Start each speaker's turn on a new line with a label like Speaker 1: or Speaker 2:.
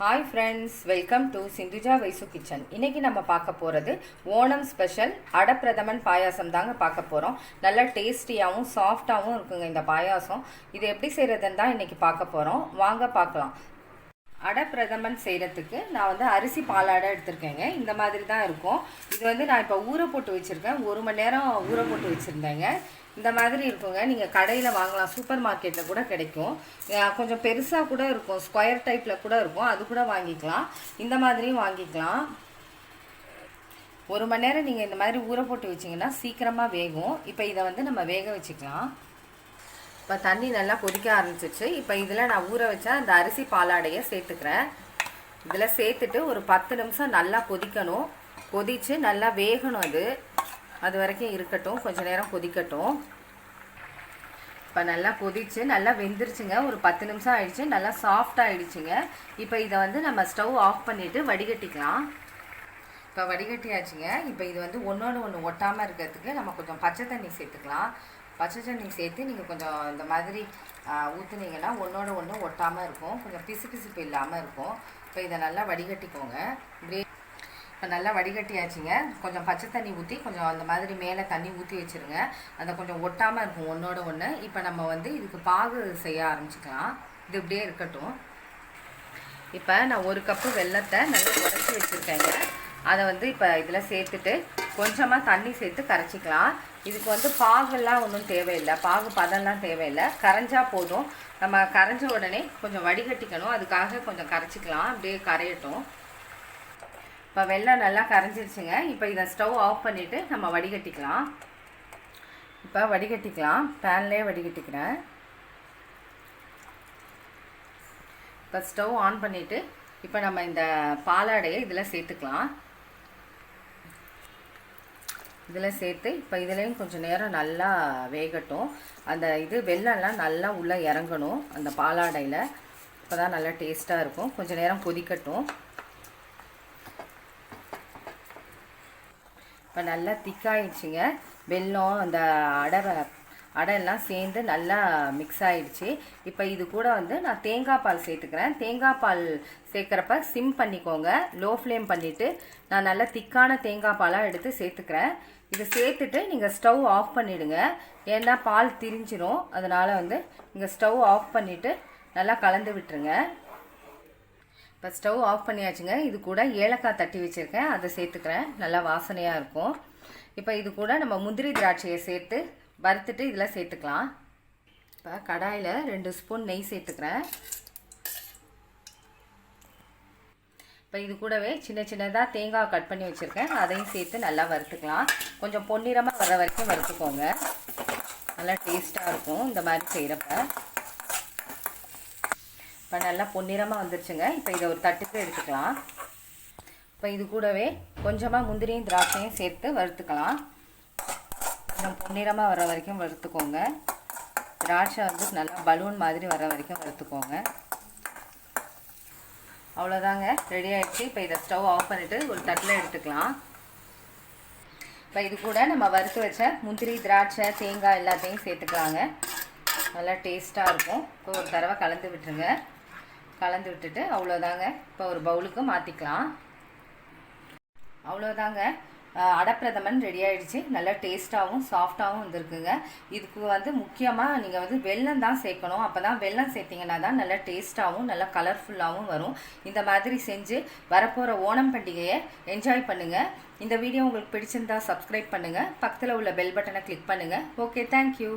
Speaker 1: Hi friends welcome to Sindhuja Vaisu kitchen இன்றைக்கி நம்ம பார்க்க போகிறது ஓணம் ஸ்பெஷல் அடப்பிரதமன் பாயாசம் தாங்க பார்க்க போகிறோம் நல்லா டேஸ்டியாகவும் சாஃப்டாகவும் இருக்குங்க இந்த பாயாசம். இது எப்படி செய்கிறதுன்னு தான் இன்றைக்கி பார்க்க போகிறோம் வாங்க பார்க்கலாம். அடப்பிரதமன் செய்கிறதுக்கு நான் வந்து அரிசி பாலாடை எடுத்திருக்கேங்க. இந்த மாதிரி தான் இருக்கும். இது வந்து நான் இப்போ ஊற போட்டு வச்சுருக்கேன். ஒரு மணி நேரம் ஊற போட்டு வச்சுருந்தேங்க. இந்த மாதிரி இருக்குங்க. நீங்கள் கடையில் வாங்கலாம். சூப்பர் மார்க்கெட்டில் கூட கிடைக்கும். கொஞ்சம் பெருசாக கூட இருக்கும். ஸ்கொயர் டைப்பில் கூட இருக்கும். அது கூட வாங்கிக்கலாம். இந்த மாதிரியும் வாங்கிக்கலாம். ஒரு மணி நேரம் நீங்கள் இந்த மாதிரி ஊற போட்டு வச்சிங்கன்னா சீக்கிரமாக வேகும். இப்போ இதை வந்து நம்ம வேக வச்சுக்கலாம். இப்போ தண்ணி நல்லா கொதிக்க ஆரம்பிச்சிச்சு இப்போ இதில் நான் ஊற வச்ச அந்த அரிசி பாலாடையை சேர்த்துக்கிறேன். இதில் சேர்த்துட்டு ஒரு பத்து நிமிஷம் நல்லா கொதிக்கணும். கொதித்து நல்லா வேகணும் அது. அது வரைக்கும் இருக்கட்டும். கொஞ்சம் நேரம் கொதிக்கட்டும். இப்போ நல்லா கொதிச்சு நல்லா வெந்துருச்சுங்க. ஒரு பத்து நிமிஷம் ஆயிடுச்சு. நல்லா சாஃப்ட் ஆயிடுச்சுங்க. இப்போ இதை வந்து நம்ம ஸ்டவ் ஆஃப் பண்ணிவிட்டு வடிகட்டிக்கலாம். இப்போ வடிகட்டியாச்சுங்க. இப்போ இது வந்து ஒன்றோடு ஒன்று ஒட்டாமல் இருக்கிறதுக்கு நம்ம கொஞ்சம் பச்சை தண்ணி சேர்த்துக்கலாம். பச்சை தண்ணி சேர்த்து நீங்கள் கொஞ்சம் இந்த மாதிரி ஊற்றுனீங்கன்னா ஒன்றோட ஒன்று ஒட்டாமல் இருக்கும். கொஞ்சம் பிசு பிசுப்பு இல்லாமல் இருக்கும். இப்போ இதை நல்லா வடிகட்டிக்கோங்க. கிரே இப்போ நல்லா வடிகட்டியாச்சுங்க. கொஞ்சம் பச்சை தண்ணி ஊற்றி கொஞ்சம் அந்த மாதிரி மேலே தண்ணி ஊற்றி வச்சுருங்க. அந்த கொஞ்சம் ஒட்டாமல் இருக்கும் ஒன்றோட ஒன்று இப்போ நம்ம வந்து இதுக்கு பாகு செய்ய ஆரம்பிச்சுக்கலாம். இது இப்படியே இருக்கட்டும். இப்போ நான் ஒரு கப்பு வெல்லத்தை நல்லா உடச்சி வச்சுருக்கேங்க. அதை வந்து இப்போ இதில் சேர்த்துட்டு கொஞ்சமாக தண்ணி சேர்த்து கரைச்சிக்கலாம். இதுக்கு வந்து பாகெல்லாம் ஒன்றும் தேவையில்லை. பாகு பதம்லாம் தேவையில்லை. கரைஞ்சா போதும். நம்ம கரைஞ்ச உடனே கொஞ்சம் வடிகட்டிக்கணும். அதுக்காக கொஞ்சம் கரைச்சிக்கலாம். அப்படியே கரையட்டும். இப்போ வெள்ளம் நல்லா கரைஞ்சிருச்சுங்க. இப்போ இதை ஸ்டவ் ஆஃப் பண்ணிவிட்டு நம்ம வடிகட்டிக்கலாம். இப்போ வடிகட்டிக்கலாம். பேன்லேயே வடிகட்டிக்கிறேன். இப்போ ஸ்டவ் ஆன் பண்ணிவிட்டு இப்போ நம்ம இந்த பாலாடையை இதில் சேர்த்துக்கலாம். இதில் சேர்த்து இப்போ இதுலேயும் கொஞ்சம் நேரம் நல்லா வேகட்டும். அந்த இது வெள்ளம்லாம் நல்லா உள்ளே இறங்கணும் அந்த பாலாடையில். இப்போ தான் நல்லா டேஸ்ட்டாக இருக்கும். கொஞ்சம் நேரம் கொதிக்கட்டும். இப்போ நல்லா திக்காயிடுச்சுங்க. வெல்லம் அந்த அடை அடையெல்லாம் சேர்ந்து நல்லா மிக்ஸ் ஆகிடுச்சி இப்போ இது கூட வந்து நான் தேங்காய் பால் சேர்த்துக்கிறேன். தேங்காய் பால் சேர்க்குறப்ப சிம் பண்ணிக்கோங்க. லோ ஃப்ளேம் பண்ணிவிட்டு நான் நல்லா திக்கான தேங்காய் பாலாக எடுத்து சேர்த்துக்கிறேன். இதை சேர்த்துட்டு நீங்கள் ஸ்டவ் ஆஃப் பண்ணிவிடுங்க ஏன்னா பால் திரிஞ்சிடும் அதனால் வந்து நீங்கள் ஸ்டவ் ஆஃப் பண்ணிவிட்டு நல்லா கலந்து விட்டுருங்க. இப்போ ஸ்டவ் ஆஃப் பண்ணியாச்சுங்க. இது கூட ஏலக்காய் தட்டி வச்சுருக்கேன். அதை சேர்த்துக்கிறேன். நல்லா வாசனையாக இருக்கும். இப்போ இது கூட நம்ம முந்திரி திராட்சையை சேர்த்து வறுத்துட்டு இதில் சேர்த்துக்கலாம். இப்போ கடாயில் ரெண்டு ஸ்பூன் நெய் சேர்த்துக்கிறேன். இப்போ இது கூடவே சின்ன சின்னதாக தேங்காய் கட் பண்ணி வச்சுருக்கேன். அதையும் சேர்த்து நல்லா வறுத்துக்கலாம். கொஞ்சம் பொன்னிறமாக வர வரைக்கும் வறுத்துக்கோங்க. நல்லா டேஸ்ட்டாக இருக்கும் இந்த மாதிரி செய்கிறப்ப இப்போ நல்லா பொன்னிறமாக வந்துருச்சுங்க. இப்போ இதை ஒரு தட்டுக்கு எடுத்துக்கலாம். இப்போ இது கூடவே கொஞ்சமாக முந்திரியும் திராட்சையும் சேர்த்து வறுத்துக்கலாம். கொஞ்சம் பொன்னிறமாக வர வரைக்கும் வறுத்துக்கோங்க. திராட்சை வந்து நல்லா பலூன் மாதிரி வர வரைக்கும் வறுத்துக்கோங்க. அவ்வளோதாங்க ரெடி ஆகிடுச்சு இப்போ இதை ஸ்டவ் ஆஃப் பண்ணிவிட்டு ஒரு தட்டில் எடுத்துக்கலாம். இப்போ இது கூட நம்ம வறுத்து வச்ச முந்திரி திராட்சை தேங்காய் எல்லாத்தையும் சேர்த்துக்கலாங்க. நல்லா டேஸ்ட்டாக இருக்கும். இப்போ ஒரு தடவை கலந்து விட்டுருங்க. கலந்து விட்டுட்டு அவ்வளோதாங்க இப்போ ஒரு பவுலுக்கு மாற்றிக்கலாம் அவ்வளோதாங்க அடப்பிரதமன் ரெடி ஆகிடுச்சு நல்லா டேஸ்ட்டாகவும் சாஃப்டாகவும் வந்திருக்குங்க. இதுக்கு வந்து முக்கியமாக நீங்கள் வந்து வெல்லம் தான் சேர்க்கணும். அப்போ தான் வெள்ளம் சேர்த்திங்கன்னா தான் நல்லா டேஸ்ட்டாகவும் நல்லா கலர்ஃபுல்லாகவும் வரும். இந்த மாதிரி செஞ்சு வரப்போகிற ஓணம் பண்டிகையை என்ஜாய் பண்ணுங்கள் இந்த வீடியோ உங்களுக்கு பிடிச்சிருந்தா சப்ஸ்கிரைப் பண்ணுங்கள் பக்கத்தில் உள்ள பெல் பட்டனை கிளிக் பண்ணுங்கள் ஓகே தேங்க்யூ